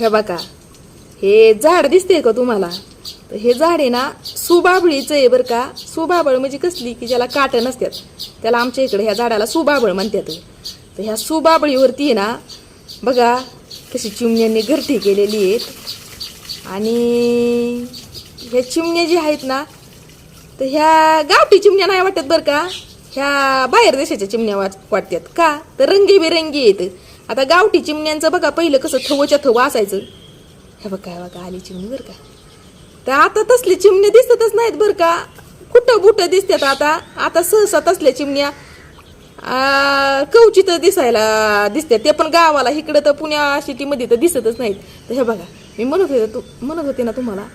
हे बघा हे झाड दिसते का तुम्हाला? तर हे झाड आहे ना सुबाबळीचं आहे बरं का. सुबाबळ म्हणजे कसली? की ज्याला काट नसतात. त्याला आमच्या इकडे ह्या झाडाला सुबाबळ म्हणतात. तर ह्या सुबाबळीवरती आहे ना बघा कशी चिमण्यांनी घरटी केलेली आहेत. आणि ह्या चिमण्या जे आहेत ना तर ह्या गावठी चिमण्या नाही वाटत बरं का? ह्या बाहेर देशाच्या चिमण्या वाट वाटतात का? तर रंगीबेरंगी आहेत. आता गावठी चिमण्यांचं बघा पहिलं कसं थवच्या थव असायचं. हे बघा हे बघा आली चिमणी बरं का? तर आता तसले चिमण्या दिसतच नाहीत बरं का. कुठं बुटं दिसतात आता? आता सहसा तसल्या चिमण्या कवचित दिसायला दिसतात ते पण गावाला इकडं तर पुण्या सिटीमध्ये तर दिसतच नाहीत. तर हे बघा मी म्हणत होते तू म्हणत होते ना तुम्हाला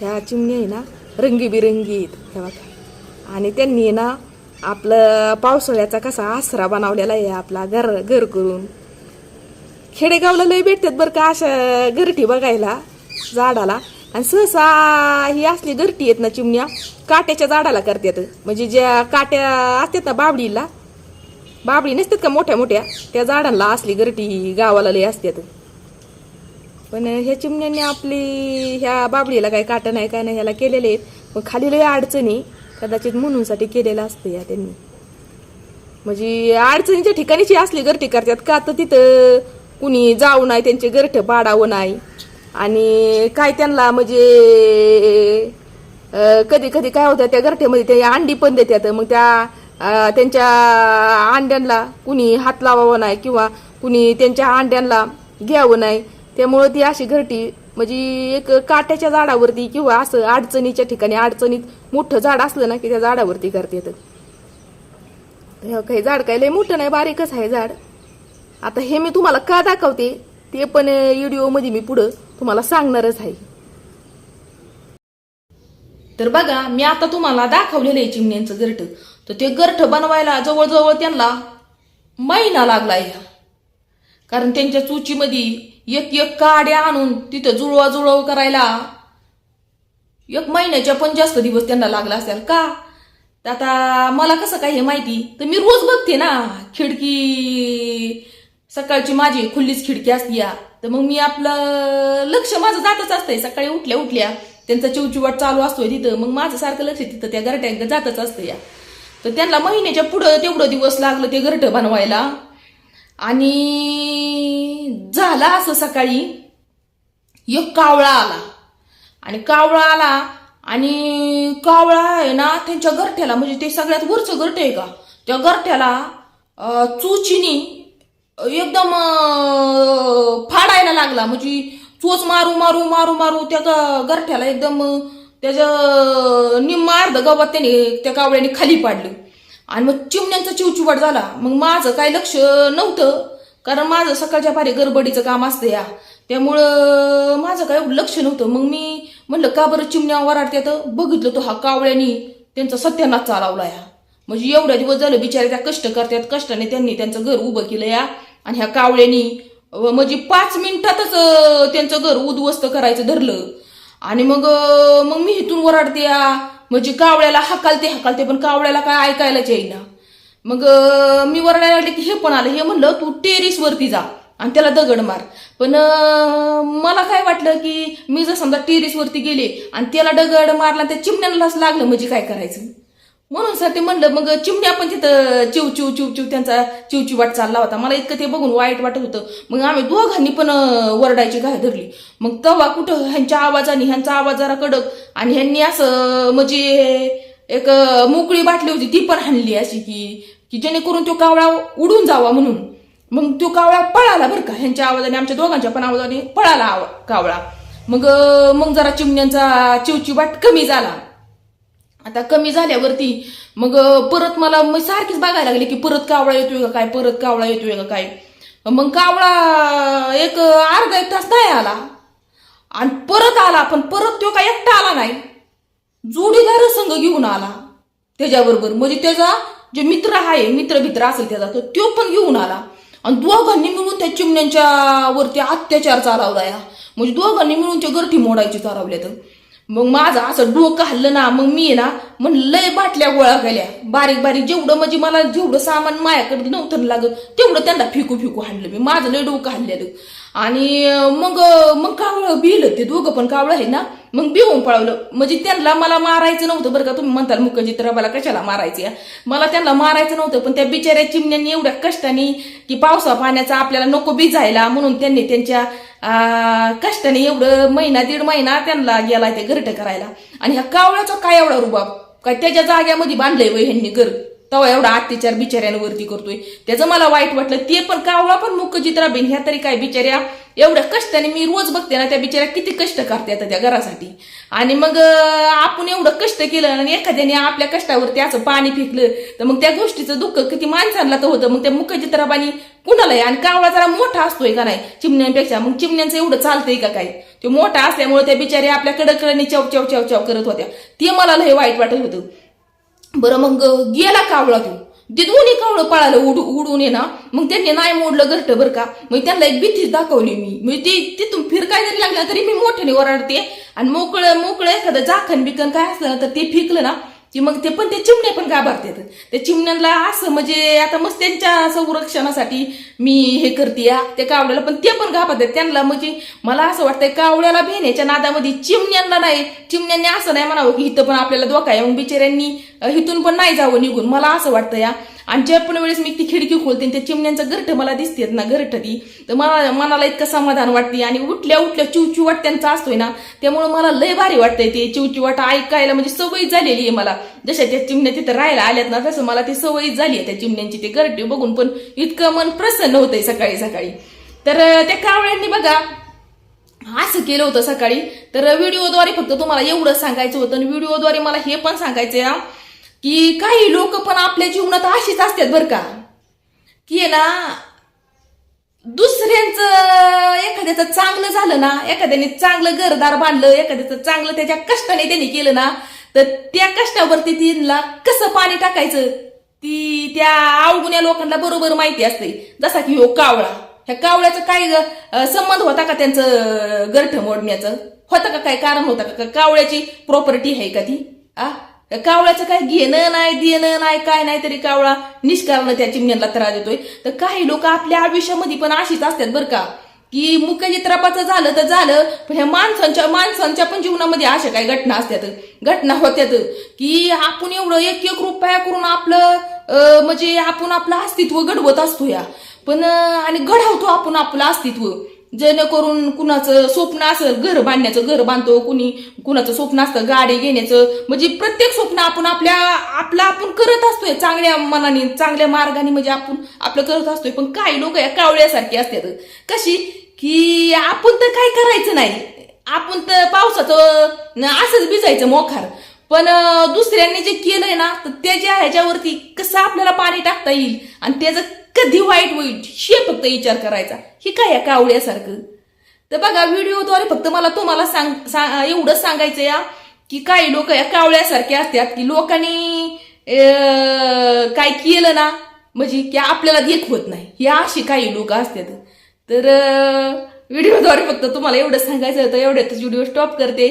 ह्या चिमण्या आहे ना रंगीबिरंगी आहेत हे बघा. आणि त्यांनी आहे ना आपलं पावसाळ्याचा कसा आसरा बनवलेला आहे आपला घर घर करून. खेडेगावला लय भेटतात बरं का अशा गरटी बघायला झाडाला. आणि सहसा ही असली गरटी आहेत ना चिमण्या काट्याच्या झाडाला करतात. म्हणजे ज्या काट्या असतात ना बाबडीला बाबडी नसतात का मोठ्या मोठ्या त्या झाडांना असली गरटी गावाला लय असतात. पण ह्या चिमण्यांनी आपली ह्या बाबडीला काही काटं नाही काय नाही ह्याला केलेले आहेत. पण खाली लय अडचणी कदाचित म्हणूनसाठी केलेलं असतं या त्यांनी. म्हणजे अडचणीच्या ठिकाणीची असली गरटी करतात का? तर तिथं कुणी जाऊ नाही त्यांचे गरठे पाडावं नाही. आणि काय त्यांना म्हणजे कधी कधी काय होतं त्या गरठ्यामध्ये ते अंडी पण देतात. मग त्या त्यांच्या अंड्यांना कुणी हात लावावं नाही किंवा कुणी त्यांच्या अंड्यांना घ्यावं नाही. त्यामुळं ती अशी घरटी म्हणजे एक काट्याच्या झाडावरती किंवा असं अडचणीच्या ठिकाणी अडचणीत मोठं झाड असलं ना की त्या झाडावरती करतात. हे काही झाड काय लय मोठं नाही बारीकच आहे झाड. आता हे मी तुम्हाला का दाखवते? ते पण व्हिडिओमध्ये मी पुढं तुम्हाला सांगणारच आहे. तर बघा मी आता तुम्हाला दाखवलेलं आहे चिमण्यांचं गरठ. तर ते गरठ बनवायला जवळजवळ त्यांना महिना लागला या कारण त्यांच्या चुचीमध्ये एक एक काड्या आणून तिथं जुळवा जुळव करायला एक महिन्याच्या पण जास्त दिवस त्यांना लागला असेल का? तर आता मला कसं काय हे माहिती? तर मी रोज बघते ना खिडकी सकाळची माझी खुल्लीच खिडकी असती या तर मग मी आपलं लक्ष माझं जातच असतंय. सकाळी उठल्या उठल्या त्यांचा चिवचिवाट चालू असतोय तिथं. मग माझं सारखं लक्ष तिथं त्या घरट्या जातच असतं या तर त्यांना महिन्याच्या पुढं तेवढं दिवस लागलं ते घरटं बनवायला. आणि झाला असं सकाळी. एक कावळा आला. आणि कावळा आला आणि कावळा आहे ना त्यांच्या गरठ्याला म्हणजे ते सगळ्यात वरचं गरट आहे का? त्या गरठ्याला चुचिनी एकदम फाडायला लागला. म्हणजे चोच मारू मारू मारू मारू त्या गरठ्याला एकदम त्याचं निम्म अर्ध गवत त्याने त्या कावळ्याने खाली पाडलं. आणि मग चिमण्यांचा चिवचिवाट झाला. मग माझं काय लक्ष नव्हतं. कारण माझं सकाळच्या फारी गडबडीचं काम असतं या. त्यामुळं माझं काय एवढं लक्ष नव्हतं. मग मी म्हणलं का बरं चिमण्या वराडत्यात बघितलं तो हा कावळ्यानी त्यांचा सत्यानाश चालवला या. म्हणजे एवढ्या दिवस झालं बिचारे त्या कष्ट करतात कष्टाने त्यांनी त्यांचं घर उभं केलं या. आणि ह्या कावळ्यानी म्हणजे पाच मिनिटातच त्यांचं घर उद्ध्वस्त करायचं धरलं. आणि मग मग मी इथून वराडते या. म्हणजे कावळ्याला हकालते हकालते पण कावळ्याला काय ऐकायलाच येईना. मग मी वरडायला लागले की हे पण आलं. हे म्हणलं तू टेरिस वरती जा आणि त्याला दगड मार. पण मला काय वाटलं की मी जर समजा टेरिस वरती गेले आणि त्याला दगड मारला त्या चिमण्यालाच लागलं म्हणजे काय करायचं? म्हणून साठी म्हणलं मग चिमण्या पण तिथं चिव चिव चिव चिव त्यांचा चिवचिवाट चालला होता. मला इतकं ते बघून वाईट वाटत होतं. मग आम्ही दोघांनी पण वरडायची घाय धरली. मग तवा कुठं ह्यांच्या आवाजाने ह्यांचा आवाज जरा कडक आणि ह्यांनी असं म्हणजे एक मोकळी बाटली होती ती पण हाणली अशी की की जेणेकरून तो कावळा उडून जावा म्हणून. मग तो कावळा पळाला बरं का. ह्यांच्या आवाजाने आमच्या दोघांच्या पण आवाजाने पळाला आवा- कावळा. मग मग जरा चिमण्यांचा चिवचिवाट कमी झाला. आता कमी झाल्यावरती मग परत मला मग सारखीच बघायला लागले की परत कावळा येतोय का काय परत कावळा येतोय का काय. मग कावळा एक अर्धा एक तास नाही आला. आणि परत आला पण परत तो काय एकटा आला नाही. जोडीदार संघ घेऊन आला त्याच्याबरोबर. म्हणजे त्याचा जे मित्र आहे मित्र भित्र असेल त्याचा तर तो पण घेऊन आला. आणि दोघांनी मिळून त्या चिमण्यांच्या वरती अत्याचार चालवला या. म्हणजे दोघांनी मिळून त्या गरठी मोडायची चालवल्या तर मग माझं असं डोकं हल्लं ना मग मी आहे ना मग लय बाटल्या गोळा केल्या. बारीक बारीक जेवढं म्हणजे मला जेवढं सामान मायाकडे नव्हतं लागत तेवढं त्यांना फिकू फिकू हाणलं मी. माझं लय डोकं हल्लेलं. आणि मग मग कावळं बिलं ते दोघं पण कावळं आहे ना मग बिहून पळवलं. म्हणजे त्यांना मला मारायचं नव्हतं बरं का तुम्ही म्हणताल मुखचित्रबाला कशाला मारायचं या? मला त्यांना मारायचं नव्हतं पण त्या बिचाऱ्या चिमण्यांनी एवढ्या कष्टाने की पावसा पाण्याचा आपल्याला नको भिजायला म्हणून त्यांनी त्यांच्या कष्टाने एवढं महिना दीड महिना त्यांना गेला ते घरट करायला. आणि ह्या कावळ्याचा काय एवढा रुबाब? काय त्याच्या जाग्यामध्ये बांधलंय वय ह्यांनी घर? तेव्हा एवढा अत्याचार बिचाऱ्यांवरती करतोय. त्याचं मला वाईट वाटलं. ते पण कावळा पण मुख्य बेन ह्या तरी काय बिचाऱ्या एवढ्या कष्टाने मी रोज बघते ना त्या बिचाऱ्या किती कष्ट करते आता त्या घरासाठी. आणि मग आपण एवढं कष्ट केलं आणि एखाद्याने आपल्या कष्टावरती असं पाणी फेकलं तर मग त्या गोष्टीचं दुःख किती माणसांना तर होतं. मग त्या मुख्य कुणाला आहे आणि कावळा जरा मोठा असतोय का नाही चिमण्यांपेक्षा? मग चिमण्यांचं एवढं चालतंय का काय? ते मोठा असल्यामुळे त्या बिचाऱ्या आपल्या कडकडने चव चव चव चव करत होत्या. ते मला लय वाईट वाटत होतं. बरं मग गेला कावळा तू ते दोन्ही कावळं पळालं उड उडून ये ना. मग त्यांनी नाही मोडलं घरट बरं का? मग त्यांना एक भीतीच दाखवली मी. म्हणजे ती तिथून फिरकाय जरी लागला तरी मी मोठ्याने ओरडते. आणि मोकळं मोकळं एखादं जाखण बिकन काय असलं ना तर ते फिकलं ना की मग ते पण ते चिमणे पण घाबरतात. त्या चिमण्यांना असं म्हणजे आता मग त्यांच्या संरक्षणासाठी मी हे करते या त्या कावड्याला पण ते पण घाबरतात. त्यांना म्हणजे मला असं वाटतंय कावड्याला भेण्याच्या नादामध्ये चिमण्यांना नाही. चिमण्यांनी असं नाही म्हणावं की इथं पण आपल्याला धोका आहे. मग बिचाऱ्यांनी इथून पण नाही जावं निघून. मला असं वाटतं या आणि ज्या पण वेळेस मी ती खिडकी खोलते आणि त्या चिमण्यांचं घरट मला दिसतेत ना घरट ती तर मला मनाला इतकं समाधान वाटते आणि उठल्या उठल्या चिवचिवाट त्यांचा असतोय ना त्यामुळे मला लय भारी वाटतंय ते चिवचिवाट ऐकायला म्हणजे सवय झालेली आहे मला. जशा त्या चिमण्या तिथं राहायला आल्यात ना तसं मला ती सवय झाली आहे त्या चिमण्यांची. ते घरटे बघून पण इतकं मन प्रसन्न होतंय सकाळी सकाळी. तर त्या कावळ्यांनी बघा असं केलं होतं सकाळी. तर व्हिडिओद्वारे फक्त तुम्हाला एवढं सांगायचं होतं आणि व्हिडिओद्वारे मला हे पण सांगायचं आहे की काही लोक पण आपल्या जीवनात अशीच असतात बरं का. की ना दुसऱ्यांचं एखाद्याचं चांगलं झालं ना एखाद्याने चांगलं घरदार बांधलं एखाद्याचं चांगलं त्याच्या कष्टाने त्यांनी केलं ना तर त्या कष्टावरती तिला कसं पाणी टाकायचं? ती त्या अवगुण्या लोकांना बरोबर माहिती असते. जसा की हो कावळा. ह्या कावळ्याचं काय संबंध होता का त्यांचं गरठ मोडण्याचं? होतं का काय कारण होतं का? का कावळ्याची प्रॉपर्टी आहे का ती? आ? कावळ्याचं काय घेणं नाही देणं नाही काय नाही तरी कावळा निष्कारण त्या चिमण्यांना त्रास देतोय. तर काही लोक आपल्या आयुष्यामध्ये पण अशीच असतात बरं का की मुख्य त्रापाचं झालं तर झालं पण ह्या माणसांच्या माणसांच्या पण जीवनामध्ये अशा काही घटना असतात. घटना होत्यात की आपण एवढं एक एक रुपया करून आपलं म्हणजे आपण आपलं अस्तित्व घडवत असतो या. पण आणि घडवतो आपण आपलं अस्तित्व. जेणेकरून कुणाचं स्वप्न असं घर बांधण्याचं घर बांधतो कुणी कुणाचं स्वप्न असतं गाडी घेण्याचं. म्हणजे प्रत्येक स्वप्न आपण आपल्या आपलं आपण करत असतोय. चांगल्या मनाने चांगल्या मार्गाने म्हणजे आपण आपलं करत असतोय. पण काही लोक या कावळ्यासारखी असतात. कशी? की आपण तर काय करायचं नाही. आपण तर पावसाचं असंच भिजायचं मोखार. पण दुसऱ्यांनी जे केलंय ना तर त्याच्या ह्याच्यावरती कसं आपल्याला पाणी टाकता येईल? आणि त्याचं कधी वाईट होईल? हे फक्त विचार करायचा. हे काय या कावड्यासारखं तर बघा व्हिडिओद्वारे फक्त मला तुम्हाला सांग सा- एवढंच सांगायचं या की काही लोक या कावळ्यासारखे असतात की लोकांनी काय केलं ना म्हणजे की आपल्याला देख होत नाही. हे अशी काही लोक असतात. तर व्हिडिओद्वारे फक्त तुम्हाला एवढं सांगायचं होतं एवढ्यातच व्हिडिओ स्टॉप करते.